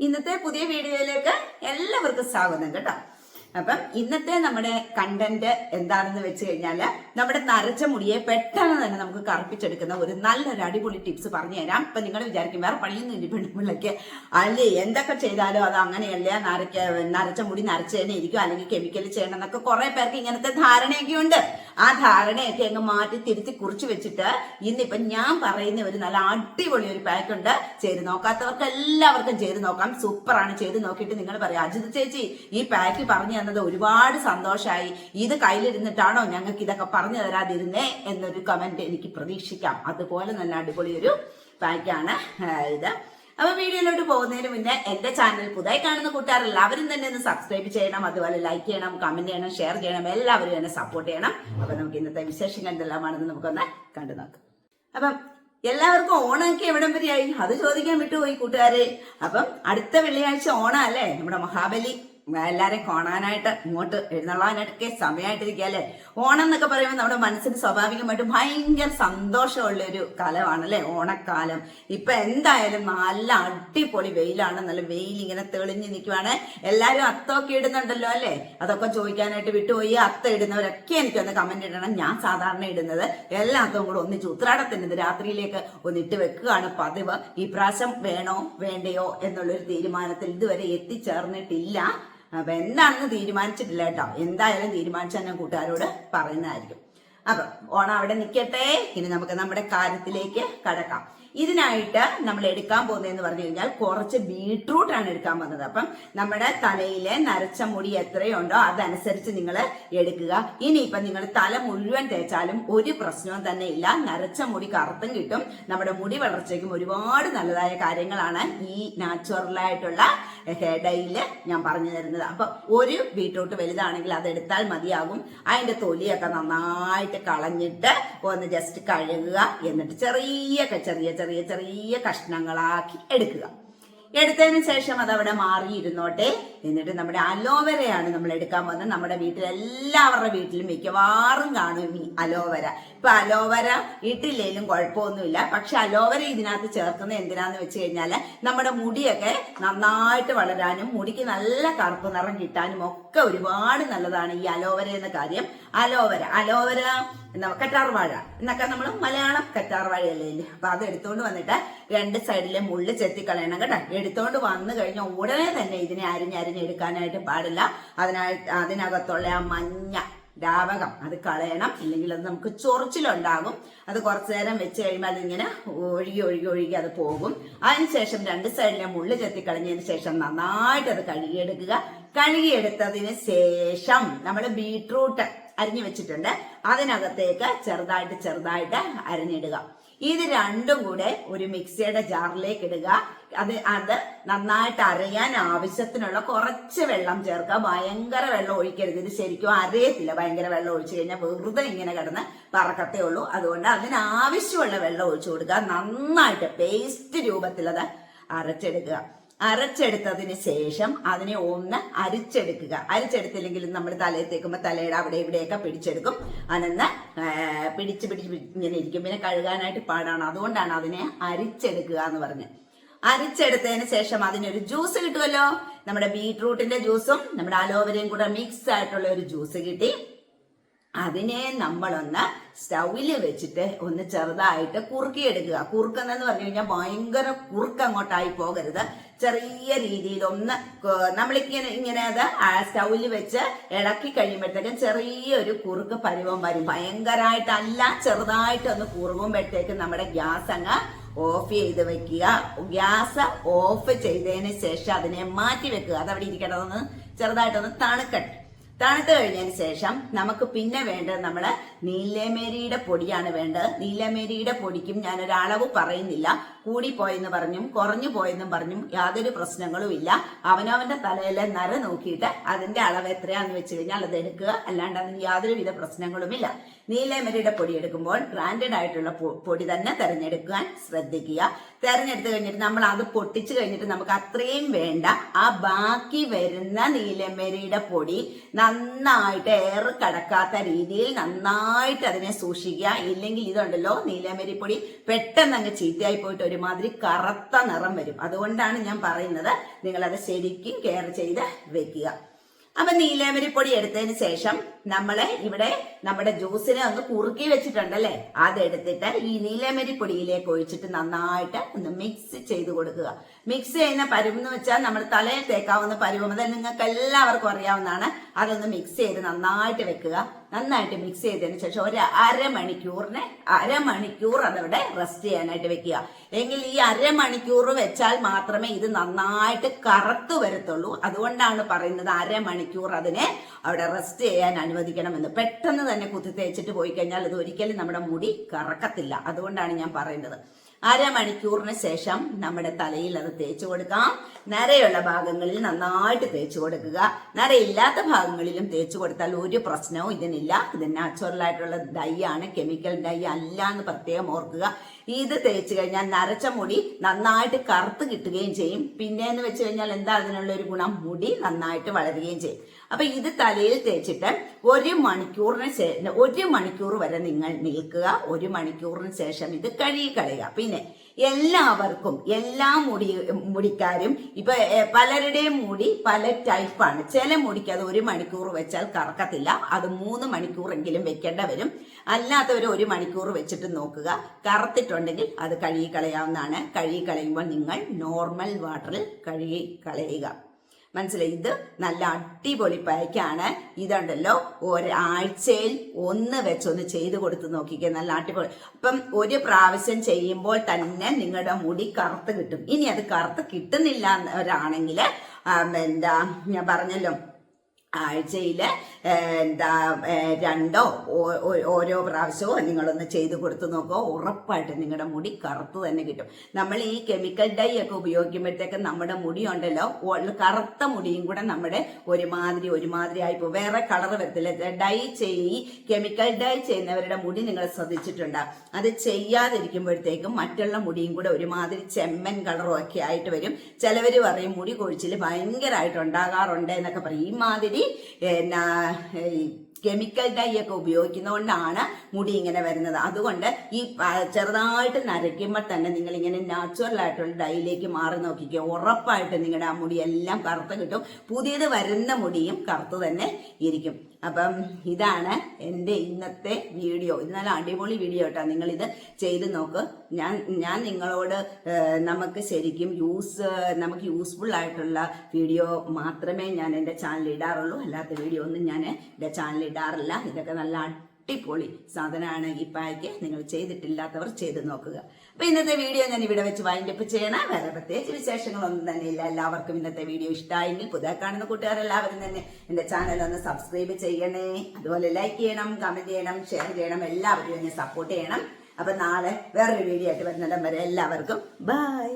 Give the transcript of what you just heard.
ഇന്നത്തെ പുതിയ വീഡിയോയിലേക്ക് എല്ലാവർക്കും സ്വാഗതം കേട്ടോ. അപ്പം ഇന്നത്തെ നമ്മുടെ കണ്ടന്റ് എന്താണെന്ന് വെച്ച് കഴിഞ്ഞാൽ നമ്മുടെ നരച്ച മുടിയെ പെട്ടെന്ന് തന്നെ നമുക്ക് കറുപ്പിച്ചെടുക്കുന്ന ഒരു നല്ലൊരു അടിപൊളി ടിപ്സ് പറഞ്ഞു തരാം. ഇപ്പം നിങ്ങൾ വിചാരിക്കും വേറെ പണിയൊന്നും ഇല്ല പെണ്ണുപിള്ളക്ക് അല്ലേ? എന്തൊക്കെ ചെയ്താലും അത് അങ്ങനെയല്ല? നരക്ക നരച്ച മുടി നരച്ച് തന്നെ ഇരിക്കും. അല്ലെങ്കിൽ കെമിക്കൽ ചെയ്യണം എന്നൊക്കെ കുറെ പേർക്ക് ഇങ്ങനത്തെ ധാരണയൊക്കെ ഉണ്ട്. ആ ധാരണയൊക്കെ അങ്ങ് മാറ്റി തിരുത്തി കുറിച്ച് വെച്ചിട്ട് ഇന്നിപ്പം ഞാൻ പറയുന്ന ഒരു നല്ല അടിപൊളി ഒരു പാക്ക് ഉണ്ട്. ചെയ്ത് നോക്കാത്തവർക്ക് എല്ലാവർക്കും ചെയ്ത് നോക്കാം. സൂപ്പറാണ് ചെയ്ത് നോക്കിയിട്ട് നിങ്ങൾ പറയാം അജിത് ചേച്ചി ഈ പാക്ക് പറഞ്ഞു തന്നത് ഒരുപാട് സന്തോഷമായി ഇത് കയ്യിലിരുന്നിട്ടാണോ ഞങ്ങൾക്ക് ഇതൊക്കെ പറഞ്ഞു തരാതിരുന്നേ എന്നൊരു കമന്റ് എനിക്ക് പ്രതീക്ഷിക്കാം. അതുപോലെ നല്ല അടിപൊളി ഒരു പാക്കാണ് ഇത്. അപ്പൊ വീഡിയോയിലോട്ട് പോകുന്നതിന് മുന്നേ എന്റെ ചാനൽ പുതിയ കാണുന്ന കൂട്ടുകാർ എല്ലാവരും തന്നെ ഒന്ന് സബ്സ്ക്രൈബ് ചെയ്യണം അതുപോലെ ലൈക്ക് ചെയ്യണം കമന്റ് ചെയ്യണം ഷെയർ ചെയ്യണം എല്ലാവരും എന്നെ സപ്പോർട്ട് ചെയ്യണം. അപ്പൊ നമുക്ക് ഇന്നത്തെ വിശേഷങ്ങൾ എന്തെല്ലാമാണെന്ന് നമുക്കൊന്ന് കണ്ടു നോക്കാം. അപ്പം എല്ലാവർക്കും ഓണമൊക്കെ എവിടം വരെയായി? അത് ചോദിക്കാൻ വിട്ടുപോയി കൂട്ടുകാരെ. അപ്പം അടുത്ത വെള്ളിയാഴ്ച ഓണം അല്ലേ നമ്മുടെ മഹാബലി. എല്ലാരെയും കാണാനായിട്ട് ഇങ്ങോട്ട് എഴുന്നള്ളാനൊക്കെ സമയമായിട്ടിരിക്കുക അല്ലേ? ഓണം എന്നൊക്കെ പറയുമ്പോൾ നമ്മുടെ മനസ്സിന് സ്വാഭാവികമായിട്ട് ഭയങ്കര സന്തോഷമുള്ള ഒരു കാലമാണ് അല്ലെ ഓണക്കാലം. ഇപ്പൊ എന്തായാലും നല്ല അടിപൊളി വെയിലാണ്. നല്ല വെയിൽ ഇങ്ങനെ തെളിഞ്ഞു നിൽക്കുവാണ്. എല്ലാരും അത്തൊക്കെ ഇടുന്നുണ്ടല്ലോ അല്ലേ? അതൊക്കെ ചോദിക്കാനായിട്ട് വിട്ടുപോയി. അത്ത ഇടുന്നവരൊക്കെ എനിക്ക് ഒന്ന് കമന്റ് ഇടണം. ഞാൻ സാധാരണ ഇടുന്നത് എല്ലാ അത്തവും കൂടെ ഒന്നിച്ച് ഉത്രാടത്തിന് രാത്രിയിലേക്ക് ഒന്നിട്ട് വെക്കുകയാണ് പതിവ്. ഈ പ്രാവശ്യം വേണോ വേണ്ടയോ എന്നുള്ളൊരു തീരുമാനത്തിൽ ഇതുവരെ എത്തിച്ചേർന്നിട്ടില്ല. അപ്പൊ എന്താണെന്ന് തീരുമാനിച്ചിട്ടില്ല കേട്ടോ. എന്തായാലും തീരുമാനിച്ച ഞാൻ കൂട്ടുകാരോട് പറയുന്നതായിരിക്കും. അപ്പൊ ഓണം അവിടെ നിൽക്കട്ടെ ഇനി നമുക്ക് നമ്മുടെ കാര്യത്തിലേക്ക് കടക്കാം. ഇതിനായിട്ട് നമ്മൾ എടുക്കാൻ പോകുന്നതെന്ന് പറഞ്ഞു കഴിഞ്ഞാൽ കുറച്ച് ബീട്രൂട്ട് ആണ് എടുക്കാൻ പോകുന്നത്. അപ്പം നമ്മുടെ തലയിലെ നരച്ച മുടി എത്രയുണ്ടോ അതനുസരിച്ച് നിങ്ങൾ എടുക്കുക. ഇനിയിപ്പം നിങ്ങൾ തല മുഴുവൻ തേച്ചാലും ഒരു പ്രശ്നവും തന്നെ ഇല്ല. നരച്ച മുടി കറുത്തും കിട്ടും. നമ്മുടെ മുടി വളർച്ചയ്ക്കും ഒരുപാട് നല്ലതായ കാര്യങ്ങളാണ് ഈ നാച്ചുറലായിട്ടുള്ള ഹെയർ ഞാൻ പറഞ്ഞു തരുന്നത്. അപ്പം ഒരു ബീട്രൂട്ട് വലുതാണെങ്കിൽ അത് എടുത്താൽ മതിയാകും. അതിന്റെ തൊലിയൊക്കെ നന്നായിട്ട് കളഞ്ഞിട്ട് ഒന്ന് ജസ്റ്റ് കഴുകുക. എന്നിട്ട് ചെറിയ ചെറിയ ചെറിയ ചെറിയ ചെറിയ കഷ്ണങ്ങളാക്കി എടുക്കുക. എടുത്തതിന് ശേഷം അത് അവിടെ മാറിയിരുന്നോട്ടെ. എന്നിട്ട് നമ്മുടെ അലോവരയാണ് നമ്മൾ എടുക്കാൻ പോകുന്നത്. നമ്മുടെ വീട്ടിൽ എല്ലാവരുടെ വീട്ടിലും മിക്കവാറും കാണും ഈ അലോവര. ഇപ്പൊ അലോവര ഇട്ടില്ലേലും കുഴപ്പമൊന്നുമില്ല. പക്ഷെ അലോവര ഇതിനകത്ത് ചേർക്കുന്നത് എന്തിനാന്ന് വെച്ച് കഴിഞ്ഞാൽ നമ്മുടെ മുടിയൊക്കെ നന്നായിട്ട് വളരാനും മുടിക്ക് നല്ല കറുപ്പ് നിറം കിട്ടാനും ഒക്കെ ഒരുപാട് നല്ലതാണ് ഈ അലോവര എന്ന കാര്യം. Aloe vera aloe vera. കറ്റാർവാഴ എന്നൊക്കെ നമ്മൾ മലയാളം കറ്റാർവാഴയല്ലേ ഇല്ലേ അപ്പൊ അത് എടുത്തുകൊണ്ട് വന്നിട്ട് രണ്ട് സൈഡിലെ മുള്ള് ചെത്തിക്കളയണം കേട്ടോ. എടുത്തോണ്ട് വന്നു കഴിഞ്ഞാൽ ഉടനെ തന്നെ ഇതിനെ അരിഞ്ഞരിഞ്ഞെടുക്കാനായിട്ട് പാടില്ല. അതിനായിട്ട് അതിനകത്തുള്ള ആ മഞ്ഞ ദ്രാവകം അത് കളയണം. ഇല്ലെങ്കിൽ അത് നമുക്ക് ചൊറിച്ചിലുണ്ടാകും. അത് കുറച്ചു നേരം വെച്ച് കഴിയുമ്പോൾ അതിങ്ങനെ ഒഴുകി ഒഴുകി ഒഴുകി അത് പോകും. അതിനുശേഷം രണ്ട് സൈഡിലെ മുള്ളു ചെത്തി കളഞ്ഞതിന് ശേഷം നന്നായിട്ട് അത് കഴുകിയെടുക്കുക. കഴുകിയെടുത്തതിന് ശേഷം നമ്മൾ ബീട്രൂട്ട് അരിഞ്ഞു വെച്ചിട്ടുണ്ട്. അതിനകത്തേക്ക് ചെറുതായിട്ട് ചെറുതായിട്ട് അരിഞ്ഞിടുക. ഇത് രണ്ടും കൂടെ ഒരു മിക്സിയുടെ ജാറിലേക്ക് ഇടുക. അത് അത് നന്നായിട്ട് അരയാൻ ആവശ്യത്തിനുള്ള കുറച്ച് വെള്ളം ചേർക്കുക. ഭയങ്കര വെള്ളം ഒഴിക്കരുത്. ഇത് ശരിക്കും അറിയത്തില്ല ഭയങ്കര വെള്ളം ഒഴിച്ചു കഴിഞ്ഞാൽ വെറുതെ ഇങ്ങനെ കിടന്ന് പറക്കത്തേ ഉള്ളൂ. അതുകൊണ്ട് അതിനാവശ്യമുള്ള വെള്ളം ഒഴിച്ചു കൊടുക്കുക. നന്നായിട്ട് പേസ്റ്റ് രൂപത്തിൽ അത് അരച്ചെടുക്കുക. അരച്ചെടുത്തതിന് ശേഷം അതിനെ ഒന്ന് അരിച്ചെടുക്കുക. അരിച്ചെടുത്തില്ലെങ്കിൽ നമ്മൾ തലയിൽ തേക്കുമ്പോൾ തലയുടെ അവിടെ ഇവിടെയൊക്കെ പിടിച്ചെടുക്കും. അനന്ന് പിടിച്ച് പിടിച്ച് പിടി- ഇങ്ങനെ ഇരിക്കും. പിന്നെ കഴുകാനായിട്ട് പാടാണ്. അതുകൊണ്ടാണ് അതിനെ അരിച്ചെടുക്കുക എന്ന് പറഞ്ഞ്. അരിച്ചെടുത്തതിന് ശേഷം അതിനൊരു ജ്യൂസ് കിട്ടുമല്ലോ. നമ്മുടെ ബീട്രൂട്ടിന്റെ ജ്യൂസും നമ്മുടെ അലോവരയും കൂടെ മിക്സ് ആയിട്ടുള്ള ഒരു ജ്യൂസ് കിട്ടി. അതിനെ നമ്മളൊന്ന് സ്റ്റൗവിൽ വെച്ചിട്ട് ഒന്ന് ചെറുതായിട്ട് കുറുക്കിയെടുക്കുക. കുറുക്കുന്നെന്ന് പറഞ്ഞു കഴിഞ്ഞാൽ ഭയങ്കര കുറുക്ക് അങ്ങോട്ടായി പോകരുത്. ചെറിയ രീതിയിൽ ഒന്ന് നമ്മളിങ്ങനെ ഇങ്ങനെ അത് സ്റ്റൗവിൽ വെച്ച് ഇളക്കി കഴിയുമ്പോഴത്തേക്കും ചെറിയൊരു കുറുക്ക് പരുവം വരും. ഭയങ്കരമായിട്ടല്ല ചെറുതായിട്ട് ഒന്ന് കുറുകുമ്പോഴത്തേക്കും നമ്മുടെ ഗ്യാസ് അങ്ങ് ഓഫ് ചെയ്ത് വെക്കുക. ഗ്യാസ് ഓഫ് ചെയ്തതിന് ശേഷം അതിനെ മാറ്റി വെക്കുക. അതവിടെ ഇരിക്കണമെന്ന് ചെറുതായിട്ടൊന്ന് തണുക്കട്ടെ. തണുത്ത് കഴിഞ്ഞതിന് ശേഷം നമുക്ക് പിന്നെ വേണ്ടത് നമ്മൾ നീലമേരിയുടെ പൊടിയാണ് വേണ്ടത്. നീലമേരിയുടെ പൊടിക്കും ഞാനൊരു അളവ് പറയുന്നില്ല. കൂടിപ്പോയെന്ന് പറഞ്ഞും കുറഞ്ഞു പോയെന്നും പറഞ്ഞും യാതൊരു പ്രശ്നങ്ങളും ഇല്ല. അവനവന്റെ തലയിലെ നര നോക്കിയിട്ട് അതിന്റെ അളവ് എത്രയാണെന്ന് വെച്ച് കഴിഞ്ഞാൽ അത് എടുക്കുക. അല്ലാണ്ട് അതിന് യാതൊരുവിധ പ്രശ്നങ്ങളുമില്ല. നീലമരിയുടെ പൊടി എടുക്കുമ്പോൾ ബ്രാൻഡഡ് ആയിട്ടുള്ള പൊടി തന്നെ തിരഞ്ഞെടുക്കാൻ ശ്രദ്ധിക്കുക. തിരഞ്ഞെടുത്ത് കഴിഞ്ഞിട്ട് നമ്മൾ അത് പൊട്ടിച്ചു കഴിഞ്ഞിട്ട് നമുക്ക് അത്രയും വേണ്ട. ആ ബാക്കി വരുന്ന നീലമരിയുടെ പൊടി നന്നായിട്ട് എയർ കടക്കാത്ത രീതിയിൽ നന്നായിട്ട് അതിനെ സൂക്ഷിക്കുക. ഇല്ലെങ്കിൽ ഇതുണ്ടല്ലോ നീലമരി പൊടി പെട്ടെന്ന് അങ്ങ് ചീത്തയായി പോയിട്ട് ഒരുമാതിരി കറുത്ത നിറം വരും. അതുകൊണ്ടാണ് ഞാൻ പറയുന്നത് നിങ്ങളത് ശരിക്കും കെയർ ചെയ്ത് വെക്കുക. അപ്പൊ പൊടി എടുത്തതിന് ശേഷം നമ്മളെ ഇവിടെ നമ്മുടെ ജ്യൂസിനെ ഒന്ന് കുറുക്കി വെച്ചിട്ടുണ്ടല്ലേ? അതെടുത്തിട്ട് ഈ നീലേമരി പൊടിയിലേക്ക് ഒഴിച്ചിട്ട് നന്നായിട്ട് ഒന്ന് മിക്സ് ചെയ്ത് കൊടുക്കുക. മിക്സ് ചെയ്യുന്ന പരുവ് എന്ന് വെച്ചാൽ നമ്മൾ തലയിൽ തേക്കാവുന്ന പരുവം. അത് നിങ്ങൾക്ക് എല്ലാവർക്കും അറിയാവുന്നതാണ്. അതൊന്ന് മിക്സ് ചെയ്ത് നന്നായിട്ട് വെക്കുക. നന്നായിട്ട് മിക്സ് ചെയ്തതിന് ശേഷം ഒരു അരമണിക്കൂറിന് അരമണിക്കൂർ അതവിടെ റെസ്റ്റ് ചെയ്യാനായിട്ട് വെക്കുക. എങ്കിൽ ഈ അരമണിക്കൂർ വെച്ചാൽ മാത്രമേ ഇത് നന്നായിട്ട് കറുത്തു വരത്തുള്ളൂ. അതുകൊണ്ടാണ് പറയുന്നത് അരമണിക്കൂർ അതിനെ അവിടെ റെസ്റ്റ് ചെയ്യാൻ അനുവദിക്കണമെന്ന്. പെട്ടെന്ന് തന്നെ കുത്തി തേച്ചിട്ട് പോയി കഴിഞ്ഞാൽ ഇത് ഒരിക്കലും നമ്മുടെ മുടി കറക്കത്തില്ല. അതുകൊണ്ടാണ് ഞാൻ പറയുന്നത്. അരമണിക്കൂറിന് ശേഷം നമ്മുടെ തലയിൽ അത് തേച്ചു കൊടുക്കാം. നരയുള്ള ഭാഗങ്ങളിൽ നന്നായിട്ട് തേച്ചു കൊടുക്കുക. നരയില്ലാത്ത ഭാഗങ്ങളിലും തേച്ചു കൊടുത്താൽ ഒരു പ്രശ്നവും ഇതിനില്ല. ഇത് നാച്ചുറൽ ആയിട്ടുള്ള ഡൈ ആണ് കെമിക്കൽ ഡൈ അല്ല എന്ന് പ്രത്യേകം ഓർക്കുക. ഇത് തേച്ച് കഴിഞ്ഞാൽ നരച്ച മുടി നന്നായിട്ട് കറുത്ത് കിട്ടുകയും ചെയ്യും. പിന്നെ എന്ന് വെച്ച് കഴിഞ്ഞാൽ എന്താ അതിനുള്ള ഒരു ഗുണം? മുടി നന്നായിട്ട് വളരുകയും ചെയ്യും. അപ്പൊ ഇത് തലയിൽ തേച്ചിട്ട് ഒരു മണിക്കൂറിന് ശേഷം ഒരു മണിക്കൂർ വരെ നിങ്ങൾ നിൽക്കുക. ഒരു മണിക്കൂറിന് ശേഷം ഇത് കഴുകി കളയുക. പിന്നെ എല്ലാവർക്കും എല്ലാ മുടി മുടിക്കാരും ഇപ്പൊ പലരുടെയും മുടി പല ടൈപ്പാണ് ചില മുടിക്ക് അത് ഒരു മണിക്കൂർ വെച്ചാൽ കറക്കത്തില്ല. അത് മൂന്ന് മണിക്കൂറെങ്കിലും വെക്കേണ്ട വരും. അല്ലാത്തവർ ഒരു മണിക്കൂർ വെച്ചിട്ട് നോക്കുക. കറത്തിട്ടുണ്ടെങ്കിൽ അത് കഴുകി കളയാവുന്നതാണ്. കഴുകി കളയുമ്പോൾ നിങ്ങൾ നോർമൽ വാട്ടറിൽ കഴുകി കളയുക. മനസ്സിലായി? ഇത് നല്ല അടിപൊളി പായ്ക്കാണ്. ഇതുണ്ടല്ലോ ഒരാഴ്ചയിൽ ഒന്ന് വെച്ചൊന്ന് ചെയ്ത് കൊടുത്ത് നോക്കിക്കുക നല്ല അടിപൊളി. അപ്പം ഒരു പ്രാവശ്യം ചെയ്യുമ്പോൾ തന്നെ നിങ്ങളുടെ മുടി കറുത്ത് കിട്ടും. ഇനി അത് കറുത്ത് കിട്ടുന്നില്ല എന്നവരാണെങ്കിൽ എന്താ ഞാൻ പറഞ്ഞല്ലോ ആഴ്ചയിൽ ഏഹ്, എന്താ രണ്ടോ ഓരോ പ്രാവശ്യമോ നിങ്ങളൊന്ന് ചെയ്ത് കൊടുത്തു നോക്കുക. ഉറപ്പായിട്ട് നിങ്ങളുടെ മുടി കറുത്ത് തന്നെ കിട്ടും. നമ്മൾ ഈ കെമിക്കൽ ഡൈ ഒക്കെ ഉപയോഗിക്കുമ്പോഴത്തേക്ക് നമ്മുടെ മുടി ഉണ്ടല്ലോ കറുത്ത മുടിയും കൂടെ നമ്മുടെ ഒരുമാതിരി ഒരുമാതിരി ആയിപ്പോ. വേറെ കളർ വരത്തില്ല. ഡൈ ചെയ്യി കെമിക്കൽ ഡൈ ചെയ്യുന്നവരുടെ മുടി നിങ്ങൾ ശ്രദ്ധിച്ചിട്ടുണ്ടാകും അത് ചെയ്യാതിരിക്കുമ്പോഴത്തേക്കും മറ്റുള്ള മുടിയും കൂടെ ഒരുമാതിരി ചെമ്മൻ കളറും ഒക്കെ ആയിട്ട് വരും. ചിലവർ പറയും മുടി കൊഴിച്ചിൽ ഭയങ്കരമായിട്ട് ഉണ്ടാകാറുണ്ട് എന്നൊക്കെ പറയും. ഈ മാതിരി എന്നാ കെമിക്കൽ ഡൈ ഒക്കെ ഉപയോഗിക്കുന്നതുകൊണ്ടാണ് മുടി ഇങ്ങനെ വരുന്നത്. അതുകൊണ്ട് ഈ ചെറുതായിട്ട് നരയ്ക്കുമ്പോൾ തന്നെ നിങ്ങൾ ഇങ്ങനെ നാച്ചുറൽ ആയിട്ടുള്ള ഡൈയിലേക്ക് മാറി നോക്കിക്കുക ഉറപ്പായിട്ട് നിങ്ങളുടെ ആ മുടി എല്ലാം കറുത്ത് കിട്ടും. പുതിയത് വരുന്ന മുടിയും കറുത്ത് തന്നെ ഇരിക്കും. അപ്പം ഇതാണ് എന്റെ ഇന്നത്തെ വീഡിയോ. ഇത് നല്ല അടിപൊളി വീഡിയോ കേട്ടോ. നിങ്ങളിത് ചെയ്ത് നോക്ക്. ഞാൻ ഞാൻ നിങ്ങളോട് നമുക്ക് ശരിക്കും യൂസ് നമുക്ക് യൂസ്ഫുൾ ആയിട്ടുള്ള വീഡിയോ മാത്രമേ ഞാൻ എന്റെ ചാനലിൽ ഇടാറുള്ളൂ. അല്ലാത്ത വീഡിയോ ഒന്നും ഞാൻ എന്റെ ചാനലിൽ ഇടാറില്ല. ഇതൊക്കെ നല്ല അടിപൊളി സാധനമാണ് ഈ പായ്ക്ക്. നിങ്ങൾ ചെയ്തിട്ടില്ലാത്തവർ ചെയ്ത് നോക്കുക. അപ്പൊ ഇന്നത്തെ വീഡിയോ ഞാൻ ഇവിടെ വെച്ച് വൈൻഡപ്പ് ചെയ്യണം. വേറെ പ്രത്യേകിച്ച് വിശേഷങ്ങളൊന്നും തന്നെ ഇല്ല. എല്ലാവർക്കും ഇന്നത്തെ വീഡിയോ ഇഷ്ടമായെങ്കിൽ പുതിയ കാണുന്ന കൂട്ടുകാരെല്ലാവരും തന്നെ എന്റെ ചാനൽ ഒന്ന് സബ്സ്ക്രൈബ് ചെയ്യണേ. അതുപോലെ ലൈക്ക് ചെയ്യണം കമന്റ് ചെയ്യണം ഷെയർ ചെയ്യണം. എല്ലാവരും എന്നെ സപ്പോർട്ട് ചെയ്യണം. അപ്പൊ നാളെ വേറൊരു വീഡിയോ ആയിട്ട് വരുന്നിടം വരെ എല്ലാവർക്കും ബൈ